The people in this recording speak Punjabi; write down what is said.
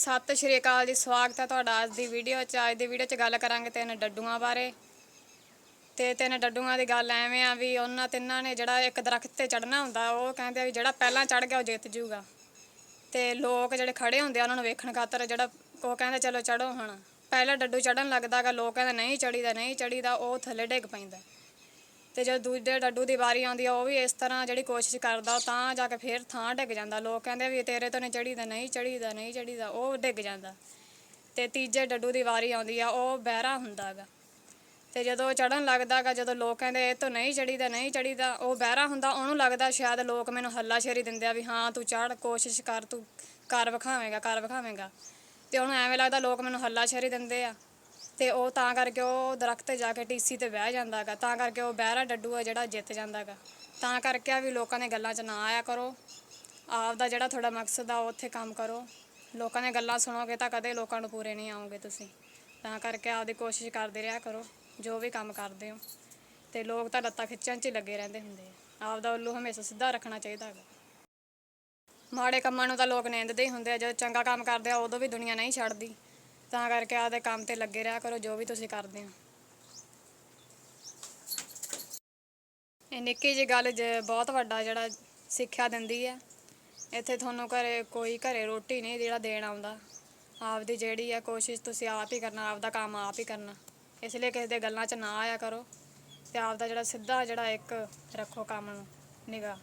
ਸਤਿ ਸ਼੍ਰੀ ਅਕਾਲ ਜੀ, ਸਵਾਗਤ ਹੈ ਤੁਹਾਡਾ ਅੱਜ ਦੀ ਵੀਡੀਓ 'ਚ। ਅੱਜ ਦੀ ਵੀਡੀਓ 'ਚ ਗੱਲ ਕਰਾਂਗੇ ਤਿੰਨ ਡੱਡੂਆਂ ਬਾਰੇ। ਤੇ ਤਿੰਨ ਡੱਡੂਆਂ ਦੀ ਗੱਲ ਐਵੇਂ ਆ ਵੀ ਉਹਨਾਂ ਤਿੰਨਾਂ ਨੇ ਜਿਹੜਾ ਇੱਕ ਦਰਖਤ ਤੇ ਚੜਨਾ ਹੁੰਦਾ, ਉਹ ਕਹਿੰਦੇ ਆ ਵੀ ਜਿਹੜਾ ਪਹਿਲਾਂ ਚੜ ਗਿਆ ਉਹ ਜਿੱਤ ਜੂਗਾ। ਤੇ ਲੋਕ ਜਿਹੜੇ ਖੜੇ ਹੁੰਦੇ ਆ, ਉਹਨਾਂ ਨੂੰ ਵੇਖਣ ਖਾਤਰ ਜਿਹੜਾ ਉਹ ਕਹਿੰਦੇ ਚਲੋ ਚੜੋ ਹੁਣ। ਪਹਿਲਾ ਡੱਡੂ ਚੜਨ ਲੱਗਦਾਗਾ ਲੋਕ ਕਹਿੰਦੇ ਨਹੀਂ ਚੜੀਦਾ ਨਹੀਂ ਚੜੀਦਾ ਉਹ ਥੱਲੇ ਡਿੱਗ ਪੈਂਦਾ। ਤੇ ਜਦੋਂ ਦੂਜੇ ਡੱਡੂ ਦੀ ਵਾਰੀ ਆਉਂਦੀ ਆ, ਉਹ ਵੀ ਇਸ ਤਰ੍ਹਾਂ ਜਿਹੜੀ ਕੋਸ਼ਿਸ਼ ਕਰਦਾ, ਉਹ ਤਾਂ ਜਾ ਕੇ ਫੇਰ ਥਾਂ ਡਿੱਗ ਜਾਂਦਾ। ਲੋਕ ਕਹਿੰਦੇ ਵੀ ਤੇਰੇ ਤੋਂ ਨਹੀਂ ਚੜੀਦਾ ਨਹੀਂ ਚੜੀਦਾ ਨਹੀਂ ਚੜੀਦਾ, ਉਹ ਡਿੱਗ ਜਾਂਦਾ। ਤੇ ਤੀਜੇ ਡੱਡੂ ਦੀ ਵਾਰੀ ਆਉਂਦੀ ਆ, ਉਹ ਬਹਿਰਾ ਹੁੰਦਾਗਾ ਤੇ ਜਦੋਂ ਚੜਨ ਲੱਗਦਾਗਾ ਜਦੋਂ ਲੋਕ ਕਹਿੰਦੇ ਇਹ ਤੋਂ ਨਹੀਂ ਚੜੀਦਾ ਨਹੀਂ ਚੜੀਦਾ, ਉਹ ਬਹਿਰਾ ਹੁੰਦਾ। ਉਹਨੂੰ ਲੱਗਦਾ ਸ਼ਾਇਦ ਲੋਕ ਮੈਨੂੰ ਹੱਲਾਸ਼ੇਰੀ ਦਿੰਦੇ ਆ ਵੀ ਹਾਂ, ਤੂੰ ਚੜ ਕੋਸ਼ਿਸ਼ ਕਰ, ਤੂੰ ਕਰ ਵਿਖਾਵੇਂਗਾ ਕਰ ਵਿਖਾਵੇਂਗਾ। ਤੇ ਉਹਨੂੰ ਐਵੇਂ ਲੱਗਦਾ ਲੋਕ ਮੈਨੂੰ ਹੱਲਾਸ਼ੇਰੀ ਦਿੰਦੇ ਆ। ਤੇ ਉਹ ਤਾਂ ਕਰਕੇ ਉਹ ਦਰਖਤ ਤੇ ਜਾ ਕੇ ਟੀਸੀ ਤੇ ਬਹਿ ਜਾਂਦਾਗਾ, ਤਾਂ ਕਰਕੇ ਉਹ ਬਹਿਰਾ ਡੱਡੂ ਆ ਜਿਹੜਾ ਜਿੱਤ ਜਾਂਦਾਗਾ। ਤਾਂ ਕਰਕੇ ਆ ਵੀ ਲੋਕਾਂ ਦੀਆਂ ਗੱਲਾਂ 'ਚ ਨਾ ਆਇਆ ਕਰੋ। ਆਪ ਦਾ ਜਿਹੜਾ ਤੁਹਾਡਾ ਮਕਸਦ ਆ, ਉਹ ਉੱਥੇ ਕੰਮ ਕਰੋ। ਲੋਕਾਂ ਦੀਆਂ ਗੱਲਾਂ ਸੁਣੋਗੇ ਤਾਂ ਕਦੇ ਲੋਕਾਂ ਨੂੰ ਪੂਰੇ ਨਹੀਂ ਆਉਂਗੇ ਤੁਸੀਂ। ਤਾਂ ਕਰਕੇ ਆਪਦੀ ਕੋਸ਼ਿਸ਼ ਕਰਦੇ ਰਿਹਾ ਕਰੋ, ਜੋ ਵੀ ਕੰਮ ਕਰਦੇ ਹੋ। ਤੇ ਲੋਕ ਤਾਂ ਲੱਤਾਂ ਖਿੱਚਣ 'ਚ ਹੀ ਲੱਗੇ ਰਹਿੰਦੇ ਹੁੰਦੇ ਆ। ਆਪਦਾ ਉੱਲੂ ਹਮੇਸ਼ਾ ਸਿੱਧਾ ਰੱਖਣਾ ਚਾਹੀਦਾ ਹੈਗਾ। ਮਾੜੇ ਕੰਮਾਂ ਨੂੰ ਤਾਂ ਲੋਕ ਨਿੰਦਦੇ ਹੀ ਹੁੰਦੇ ਆ, ਜਦੋਂ ਚੰਗਾ ਕੰਮ ਕਰਦੇ ਆ, ਉਦੋਂ ਵੀ ਦੁਨੀਆ ਨਹੀਂ ਛੱਡਦੀ। ਤਾਂ ਕਰਕੇ ਆਪਦੇ ਕੰਮ ਤੇ ਲੱਗੇ ਰਿਹਾ ਕਰੋ, ਜੋ ਵੀ ਤੁਸੀਂ ਕਰਦੇ ਹੋ। ਇਹ ਨਿੱਕੀ ਜਿਹੀ ਗੱਲ ਜ- ਬਹੁਤ ਵੱਡਾ ਜਿਹੜਾ ਸਿੱਖਿਆ ਦਿੰਦੀ ਹੈ, ਇੱਥੇ ਤੁਹਾਨੂੰ ਘਰੇ ਕੋਈ ਘਰੇ ਰੋਟੀ ਨਹੀਂ ਜਿਹੜਾ ਦੇਣ ਆਉਂਦਾ। ਆਪਦੀ ਜਿਹੜੀ ਹੈ ਕੋਸ਼ਿਸ਼ ਤੁਸੀਂ ਆਪ ਹੀ ਕਰਨਾ, ਆਪਦਾ ਕੰਮ ਆਪ ਹੀ ਕਰਨਾ। ਇਸ ਲਈ ਕਿਸੇ ਦੇ ਗੱਲਾਂ 'ਚ ਨਾ ਆਇਆ ਕਰੋ ਤੇ ਆਪਦਾ ਜਿਹੜਾ ਸਿੱਧਾ ਜਿਹੜਾ ਇੱਕ ਰੱਖੋ ਕੰਮ ਨੂੰ, ਨਿਗਾਹ।